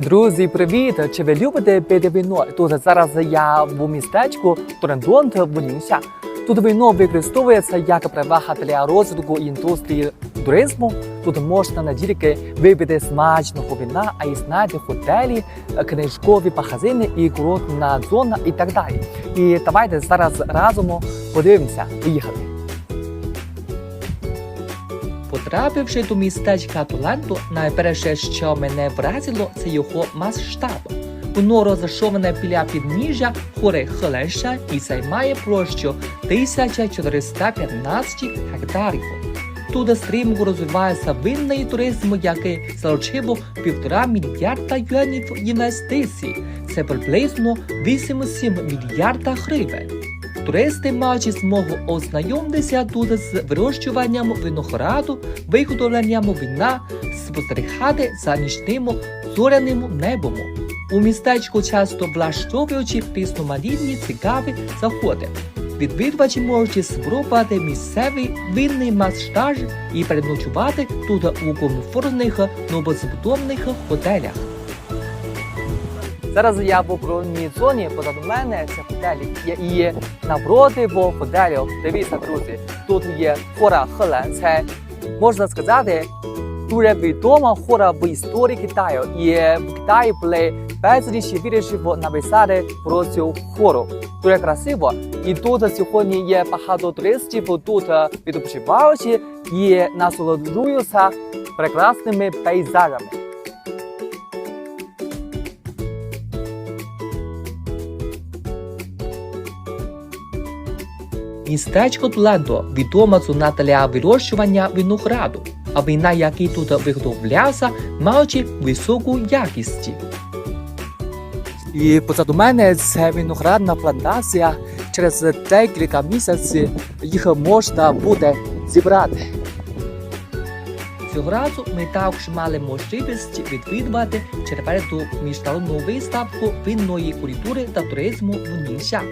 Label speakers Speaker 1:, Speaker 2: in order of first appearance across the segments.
Speaker 1: Друзі, привіт! Чи ви любите пити вино? Тут зараз я в містечку Торендонт в Нінша. Тут вино використовується як перевага для розвитку індустрії туризму. Тут можна не тільки випити смачного вина, а й знайти готелі, книжкові магазини і курортна зона і так далі. І давайте зараз разом подивимося. Поїхали! Потрапивши до містечка Толенто, найперше, що мене вразило, це його масштаб. Воно розташоване біля підніжжя гори Хеленша і займає площу 1415 гектарів. Тут стрімко розвивається винний туризм, який залучив півтора мільярда юанів інвестицій. Це приблизно 8,7 мільярда гривень. Туристи мають змогу ознайомитися тут з вирощуванням винограду, виготовленням вина, спостерігати за нічним зоряним небом. У містечку часто влаштовуючи різноманітні цікаві заходи. Відвідувачі можуть спробувати місцевий винний масштаж і переночувати тут у комфортних новозбудованих готелях. Зараз я в охоронній зоні, позаду мене це готелі. І напроти в готелю. Дивіться, друзі, тут є гора Хелен. Це можна сказати дуже відома гора в історії Китаю. І в Китаї були безліч віршів написати про цю гору. Дуже красиво. І тут сьогодні є багато туристів, тут відпочиваючи і насолоджуються прекрасними пейзажами. Містечко Тлендо відоме зона для вирощування винограду, а вина, які тут виготовляються, маючи високу якість. І позаду мене це виноградна плантація. Через декілька місяців їх можна буде зібрати. Цього разу ми також мали можливість відвідувати четверту міжнародну виставку винної культури та туризму в Нінша.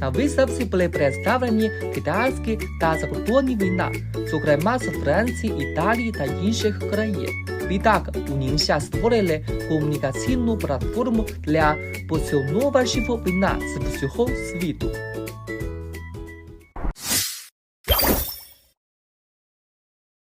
Speaker 1: На виставці були представлені китайські та закордонні вина, зокрема з Франції, Італії та інших країн. Відтак у Нінша створили комунікаційну платформу для поціновувачів вина з всього світу.